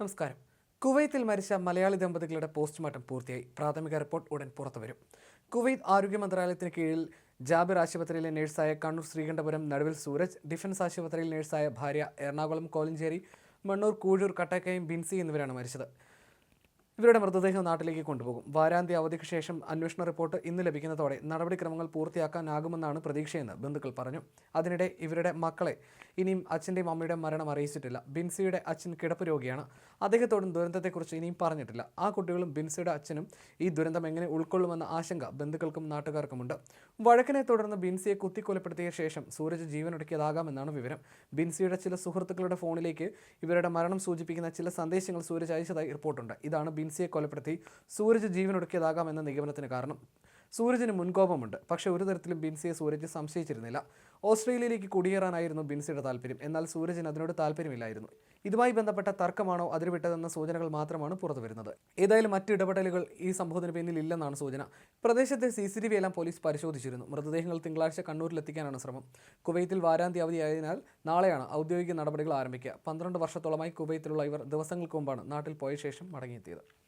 നമസ്കാരം. കുവൈത്തിൽ മരിച്ച മലയാളി ദമ്പതികളുടെ പോസ്റ്റ്മോർട്ടം പൂർത്തിയായി. പ്രാഥമിക റിപ്പോർട്ട് ഉടൻ പുറത്തുവരും കുവൈത്ത് ആരോഗ്യ മന്ത്രാലയത്തിന് കീഴിൽ ജാബിർ ആശുപത്രിയിലെ നഴ്സായ കണ്ണൂർ ശ്രീകണ്ഠപുരം നടുവിൽ സൂരജ് ഡിഫൻസ് ആശുപത്രിയിൽ നഴ്സായ ഭാര്യ എറണാകുളം കോലഞ്ചേരി മണ്ണൂർ കൂഴൂർ കട്ടക്കയം ബിൻസി എന്നിവരാണ് മരിച്ചത്. ഇവരുടെ മൃതദേഹം നാട്ടിലേക്ക് കൊണ്ടുപോകും. വാരാന്ത്യ അവധിക്ക് ശേഷം അന്വേഷണ റിപ്പോർട്ട് ഇന്ന് ലഭിക്കുന്നതോടെ നടപടിക്രമങ്ങൾ പൂർത്തിയാക്കാനാകുമെന്നാണ് പ്രതീക്ഷയെന്ന് ബന്ധുക്കൾ പറഞ്ഞു. അതിനിടെ ഇവരുടെ മക്കളെ ഇനിയും അച്ഛന്റെയും അമ്മയുടെയും മരണം അറിയിച്ചിട്ടില്ല. ബിൻസിയുടെ അച്ഛൻ കിടപ്പ് രോഗിയാണ്. അദ്ദേഹത്തോടും ദുരന്തത്തെക്കുറിച്ച് ഇനിയും പറഞ്ഞിട്ടില്ല. ആ കുട്ടികളും ബിൻസിയുടെ അച്ഛനും ഈ ദുരന്തം എങ്ങനെ ഉൾക്കൊള്ളുമെന്ന ആശങ്ക ബന്ധുക്കൾക്കും നാട്ടുകാർക്കുമുണ്ട്. വഴക്കിനെ തുടർന്ന് ബിൻസിയെ കുത്തിക്കൊലപ്പെടുത്തിയ ശേഷം സൂരജ് ജീവനൊടുക്കിയതാകാമെന്നാണ് വിവരം. ബിൻസിയുടെ ചില സുഹൃത്തുക്കളുടെ ഫോണിലേക്ക് ഇവരുടെ മരണം സൂചിപ്പിക്കുന്ന ചില സന്ദേശങ്ങൾ സൂരജ് അയച്ചതായി റിപ്പോർട്ടുണ്ട്. ഇതാണ് ബിൻസിയെ കൊലപ്പെടുത്തി സൂരജ് ജീവനൊടുക്കിയതാകാമെന്ന നിഗമനത്തിന് കാരണം. സൂരജിന് മുൻകോപമുണ്ട്. പക്ഷേ ഒരു തരത്തിലും ബിൻസിയെ സൂരജ് സംശയിച്ചിരുന്നില്ല. ഓസ്ട്രേലിയയിലേക്ക് കുടിയേറാനായിരുന്നു ബിൻസിയുടെ താല്പര്യം. എന്നാൽ സൂരജിന് അതിനോട് താല്പര്യമില്ലായിരുന്നു. ഇതുമായി ബന്ധപ്പെട്ട തർക്കമാണോ അതിരുവിട്ടതെന്ന സൂചനകൾ മാത്രമാണ് പുറത്തുവരുന്നത്. ഏതായാലും മറ്റ് ഇടപെടലുകൾ ഈ സംഭവത്തിന് പിന്നിൽ ഇല്ലെന്നാണ് സൂചന. പ്രദേശത്തെ സി സി ടി വി എല്ലാം പോലീസ് പരിശോധിച്ചിരുന്നു. മൃതദേഹങ്ങൾ തിങ്കളാഴ്ച കണ്ണൂരിലെത്തിക്കാനാണ് ശ്രമം. കുവൈത്തിൽ വാരാന്ത്യ അവധിയായതിനാൽ നാളെയാണ് ഔദ്യോഗിക നടപടികൾ ആരംഭിക്കുക. പന്ത്രണ്ട് വർഷത്തോളമായി കുവൈത്തിലുള്ള ഇവർ ദിവസങ്ങൾക്ക് മുമ്പാണ് നാട്ടിൽ പോയ ശേഷം മടങ്ങിയെത്തിയത്.